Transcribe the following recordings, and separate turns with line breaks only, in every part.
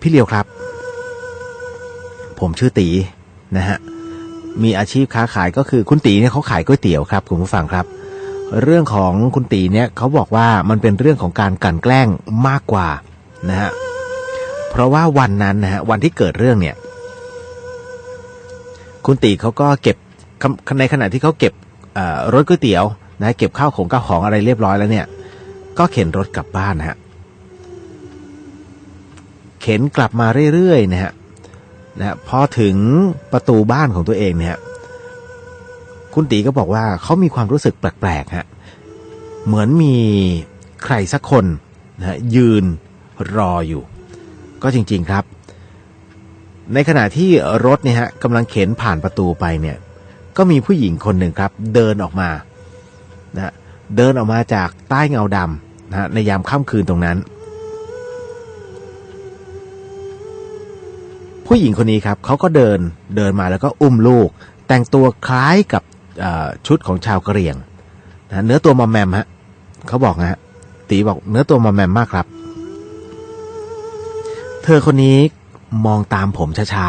พี่เลียวครับ ผมชื่อตีนะฮะมีอาชีพค้าขายก็คือคุณตีเนี่ยเขาขายก๋วยเตี๋ยวครับคุณผู้ฟังครับ เรื่องของคุณตีเนี่ยเขาบอกว่ามันเป็นเรื่องของการกลั่นแกล้งมากกว่านะฮะเพราะว่าวันนั้นนะฮะวันที่เกิดเรื่องเนี่ย คุณตีเขาก็เก็บในขณะที่เขาเก็บรถก๋วยเตี๋ยวนะเก็บข้าวของก้าของอะไรเรียบร้อยแล้วเนี่ย ก็เข็นรถกลับบ้านนะฮะ ข็นกลับมาเรื่อยๆนะฮะนะพอถึงประตูบ้านของตัวเองเนี่ยคุณตีก็บอกว่าเขามีความรู้สึกแปลกๆฮะเหมือนมีใครสักคนนะฮะยืนรออยู่ ก็จริงๆครับ ในขณะที่รถเนี่ยฮะกำลังเข็นผ่านประตูไปเนี่ย ก็มีผู้หญิงคนหนึ่งครับ เดินออกมานะฮะเดินออกมาจากใต้เงาดำนะฮะในยามค่ำคืนตรงนั้น ผู้หญิงคนนี้ครับเขาก็เดินเดินมาแล้วก็อุ้มลูก แต่งตัวคล้ายกับชุดของชาวกะเหรี่ยงนะเนื้อตัวมอมแมมฮะเขาบอกนะฮะตีบอกเนื้อตัวมอมแมมมากครับ เธอคนนี้มองตามผมช้า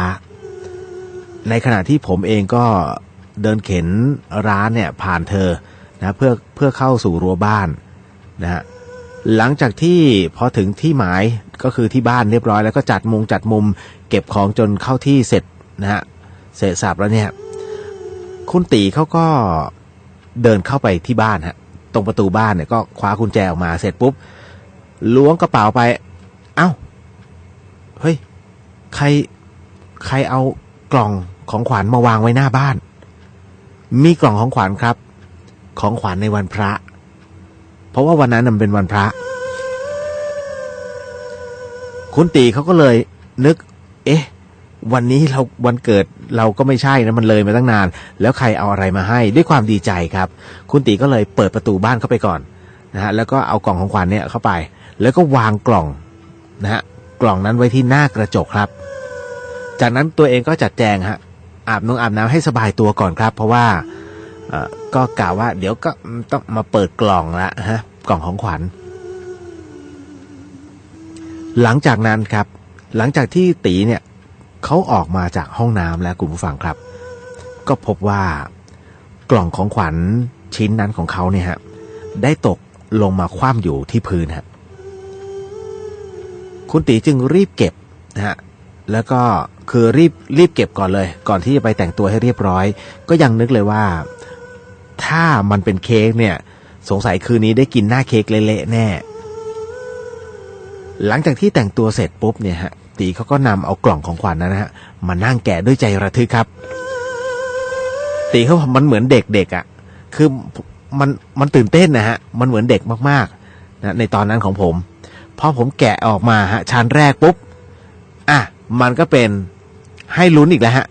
ๆ ในขณะที่ผมเองก็เดินเข็นร้านเนี่ยผ่านเธอนะเพื่อเพื่อเข้าสู่รั้วบ้านนะฮะหลังจากที่พอถึงที่หมาย ก็คือที่บ้านเรียบร้อยแล้วก็จัดมุงจัดมุมเก็บของจนเข้าที่เสร็จนะฮะเสร็จสับแล้วเนี่ยคุณตีเขาก็เดินเข้าไปที่บ้านฮะตรงประตูบ้านเนี่ยก็คว้ากุญแจออกมาเสร็จปุ๊บล้วงกระเป๋าไป เอ้า เฮ้ย ใคร ใครเอากล่องของขวัญมาวางไว้หน้าบ้าน มีกล่องของขวัญครับ ของขวัญในวันพระ เพราะว่าวันนั้นมันเป็นวันพระ คุณตีเขาก็เลยนึก เอ๊ะ วันนี้เราวันเกิดเราก็ไม่ใช่นะมันเลยมาตั้งนาน แล้วใครเอาอะไรมาให้ด้วยความดีใจครับ คุณตีก็เลยเปิดประตูบ้านเข้าไปก่อนนะฮะแล้วก็เอากล่องของขวัญเนี่ยเข้าไป แล้วก็วางกล่องนะฮะกล่องนั้นไว้ที่หน้ากระจกครับ จากนั้นตัวเองก็จัดแจงฮะอาบน้ำอาบน้ำให้สบายตัวก่อนครับ เพราะว่าก็กล่าวว่าเดี๋ยวก็ต้องมาเปิดกล่องละฮะกล่องของขวัญ หลังจากนั้นครับ หลังจากที่ตีเนี่ยเขาออกมาจากห้องน้ำแล้วคุณผู้ฟังครับ ก็พบว่ากล่องของขวัญชิ้นนั้นของเขาเนี่ยฮะได้ตกลงมาคว่ำอยู่ที่พื้นฮะคุณตีจึงรีบเก็บนะฮะแล้วก็คือรีบรีบเก็บก่อนเลย ก่อนที่จะไปแต่งตัวให้เรียบร้อย ก็ยังนึกเลยว่า ถ้ามันเป็นเค้กเนี่ย สงสัยคืนนี้ได้กินหน้าเค้กเละๆแน่ หลังจากที่แต่งตัวเสร็จปุ๊บเนี่ยฮะตีเขาก็นำเอากล่องของขวัญนนะฮะมานั่งแกะด้วยใจระทึกครับ ตีเขามันเหมือนเด็กๆอะ่ะ คือมันมันตื่นเต้นนะฮะมันเหมือนเด็กมากๆนะในตอนนั้นของผมพอผมแกะออกมาฮะชั้นแรกปุ๊บอะมันก็เป็นให้ลุ้นอีกแล้วฮะ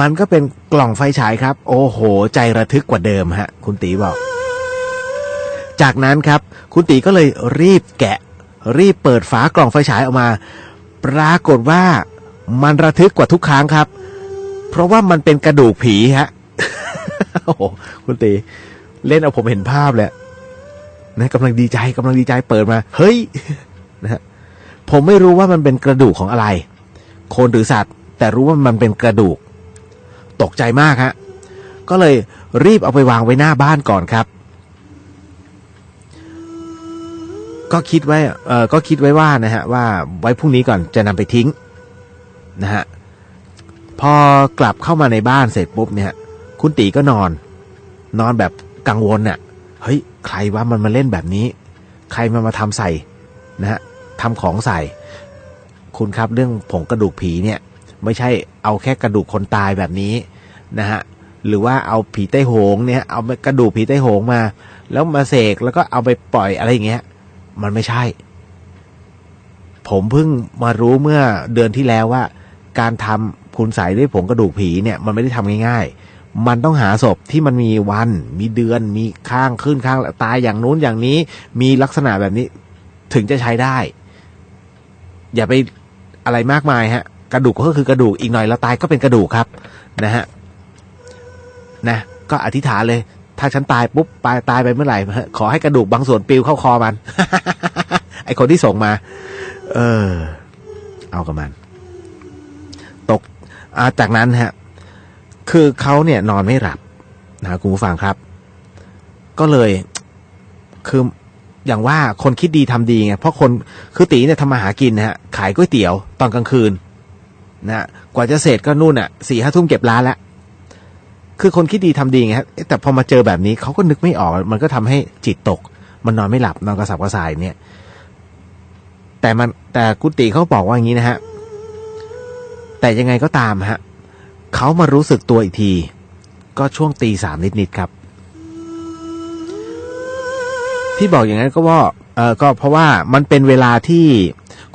มันก็เป็นกล่องไฟฉายครับ โอ้โห ใจระทึกกว่าเดิมฮะ คุณตีบอก จากนั้นครับ คุณตีก็เลยรีบแกะ รีบเปิดฝากล่องไฟฉายออกมา ปรากฏว่ามันระทึกกว่าทุกครั้งครับ เพราะว่ามันเป็นกระดูกผีฮะโอ้โหคุณตีเล่นเอาผมเห็นภาพเลยนะกำลังดีใจกำลังดีใจเปิดมา เฮ้ยนะฮะผมไม่รู้ว่ามันเป็นกระดูกของอะไร คนหรือสัตว์ แต่รู้ว่ามันเป็นกระดูก ตกใจมากฮะก็เลยรีบเอาไปวางไว้หน้าบ้านก่อนครับ ก็คิดไว้เออก็คิดไว้ว่านะฮะว่าไว้พรุ่งนี้ก่อนจะนำไปทิ้งนะฮะพอกลับเข้ามาในบ้านเสร็จปุ๊บเนี่ยคุณตีก็นอน นอนแบบกังวลเน่ะเฮ้ยใครว่ามันมาเล่นแบบนี้ ใครมามาทำใส่นะฮะทำของใส่ คุณครับเรื่องผงกระดูกผีเนี่ยไม่ใช่เอาแค่กระดูกคนตายแบบนี้นะฮะหรือว่าเอาผีใต้โหงเนี่ยเอากระดูกผีใต้โหงมา แล้วมาเสกแล้วก็เอาไปปล่อยอะไรอย่างเงี้ย มันไม่ใช่ ผมเพิ่งมารู้เมื่อเดือนที่แล้วว่า การทำคุณใส่ด้วยผงกระดูกผีเนี่ยมันไม่ได้ทำง่ายๆ มันต้องหาศพที่มันมีวัน มีเดือน มีข้างขึ้นข้างตายอย่างนู้นอย่างนี้ มีลักษณะแบบนี้ถึงจะใช้ได้ อย่าไปอะไรมากมายฮะ กระดูกก็คือกระดูกอีกหน่อยแล้วตายก็เป็นกระดูกครับ นะฮะนะก็อธิษฐานเลย ถ้าฉันตายปุ๊บตายตายไปเมื่อไหร่ ขอให้กระดูกบางส่วนปลิวเข้าคอมัน ไอคนที่ส่งมา เออ เอากับมัน ตกาจากนั้นฮะ คือเขาเนี่ยนอนไม่หลับนะคุณผู้ฟังครับ ก็เลยคืออย่างว่าคนคิดดีทำดีไงเพราะคนคือตีเนี่ยทำมาหากินนะฮะขายก๋วยเตี๋ยวตอนกลางคืนนะฮะกว่าจะเสร็จก็นู่นอะสี่ห้าทุ่มเก็บร้านแล้ว คือคนคิดดีทำดีไงฮะแต่พอมาเจอแบบนี้เขาก็นึกไม่ออก มันก็ทำให้จิตตก มันนอนไม่หลับนอนกระสับกระส่ายเนี่ย แต่มันแต่กุฏิเขาบอกว่าอย่างนี้นะฮะแต่ยังไงก็ตามฮะเขามารู้สึกตัวอีกที ก็ช่วงตีสามนิดๆครับ ที่บอกอย่างนั้นก็ว่าเออก็เพราะว่ามันเป็นเวลาที่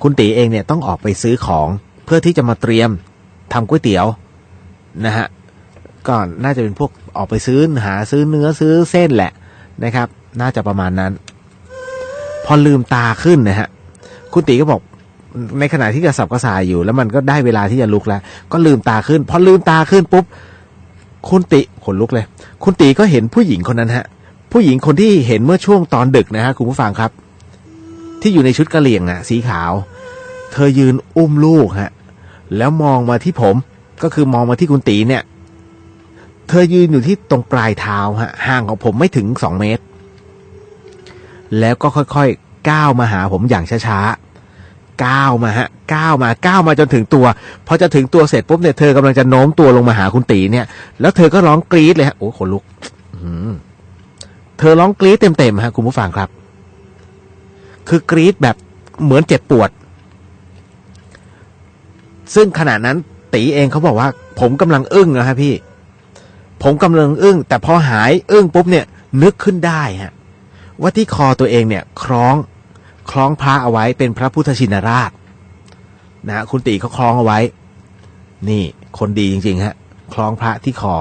คุณตีเองเนี่ยต้องออกไปซื้อของเพื่อที่จะมาเตรียมทำก๋วยเตี๋ยวนะฮะ ก็น่าจะเป็นพวกออกไปซื้อหาซื้อเนื้อซื้อเส้นแหละนะครับ น่าจะประมาณนั้น พอลืมตาขึ้นนะฮะคุณตีก็บอกในขณะที่กระสับกระส่ายอยู่ แล้วมันก็ได้เวลาที่จะลุกแล้ว ก็ลืมตาขึ้น พอลืมตาขึ้นปุ๊บคุณติขนลุกเลย คุณตีก็เห็นผู้หญิงคนนั้นฮะ ผู้หญิงคนที่เห็นเมื่อช่วงตอนดึกนะฮะคุณผู้ฟังครับ ที่อยู่ในชุดกระเหรี่ยงอะสีขาว เธอยืนอุ้มลูกฮะ แล้วมองมาที่ผม ก็คือมองมาที่คุณตีเนี่ย เธอยืนอยู่ที่ตรงปลายเท้าฮะห่างของผมไม่ถึงสองเมตร แล้วก็ค่อยๆก้าวมาหาผมอย่างช้าๆก้าวมาฮะก้าวมาก้าวมาจนถึงตัวพอจะถึงตัวเสร็จปุ๊บเนี่ยเธอกำลังจะโน้มตัวลงมาหาคุณตีเนี่ย แล้วเธอก็ร้องกรี๊ดเลยฮะโอ้ขนลุกเธอร้องกรี๊ดเต็มๆฮะคุณผู้ฟังครับ คือกรี๊ดแบบเหมือนเจ็บปวด ซึ่งขณะนั้นตีเองเขาบอกว่า ผมกำลังอึ้งนะฮะพี่ ผมกำลังอึ้ง แต่พอหายอึ้งปุ๊บเนี่ยนึกขึ้นได้ฮะว่าที่คอตัวเองเนี่ยคล้องคล้องพระเอาไว้เป็นพระพุทธชินราชนะคุณตีเขาคล้องเอาไว้ นี่คนดีจริงๆฮะคล้องพระที่คอ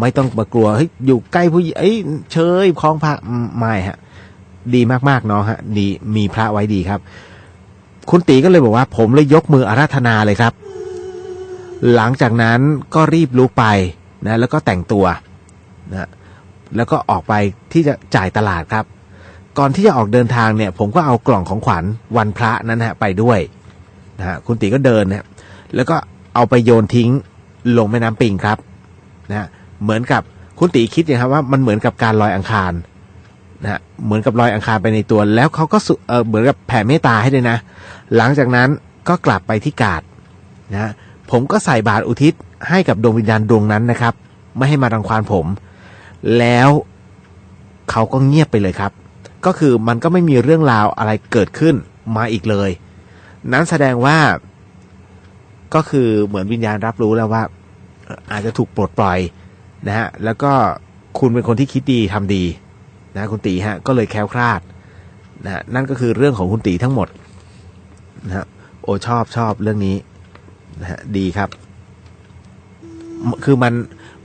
ไม่ต้องมากลัวเฮ้ยอยู่ใกล้ผู้หญิงเอ้ยเชยคล้องพระไม่ฮะ ดีมากๆเนาะฮะดีมีพระไว้ดีครับ คุณตีก็เลยบอกว่า ผมเลยยกมืออาราธนาเลยครับ หลังจากนั้นก็รีบลุกไป นะแล้วก็แต่งตัวนะแล้วก็ออกไปที่จะจ่ายตลาดครับ ก่อนที่จะออกเดินทางเนี่ย ผมก็เอากล่องของขวัญวันพระนั้นนะฮะไปด้วยนะฮะคุณตีก็เดินนะแล้วก็เอาไปโยนทิ้งลงแม่น้ำปิงครับนะเหมือนกับคุณตีคิดอย่างครับว่ามันเหมือนกับการลอยอังคารนะเหมือนกับลอยอังคารไปในตัว แล้วเขาก็เออเหมือนกับแผ่เมตตาให้ด้วยนะ หลังจากนั้นก็กลับไปที่กาดนะผมก็ใส่บาตรอุทิศ ให้กับดวงวิญญาณดวงนั้นนะครับ ไม่ให้มารังควานผม แล้วเขาก็เงียบไปเลยครับ ก็คือมันก็ไม่มีเรื่องราวอะไรเกิดขึ้นมาอีกเลย นั้นแสดงว่า ก็คือเหมือนวิญญาณรับรู้แล้วว่า อาจจะถูกปลดปล่อยนะฮะแล้วก็คุณเป็นคนที่คิดดีทำดีนะคุณตีฮะก็เลยแคล้วคลาดนะนั่นก็คือเรื่องของคุณตีทั้งหมดนะฮะโอชอบชอบเรื่องนี้นะฮะดีครับ คือมัน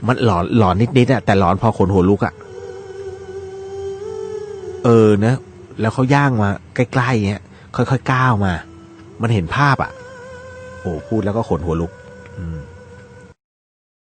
มันหลอนหลอนนิดๆอะแต่หลอนพอขนหัวลุกอะเออนะ แล้วเขาย่างมาใกล้ๆเงี้ยค่อยๆก้าวมา มันเห็นภาพอะโอ้พูดแล้วก็ขนหัวลุก อืม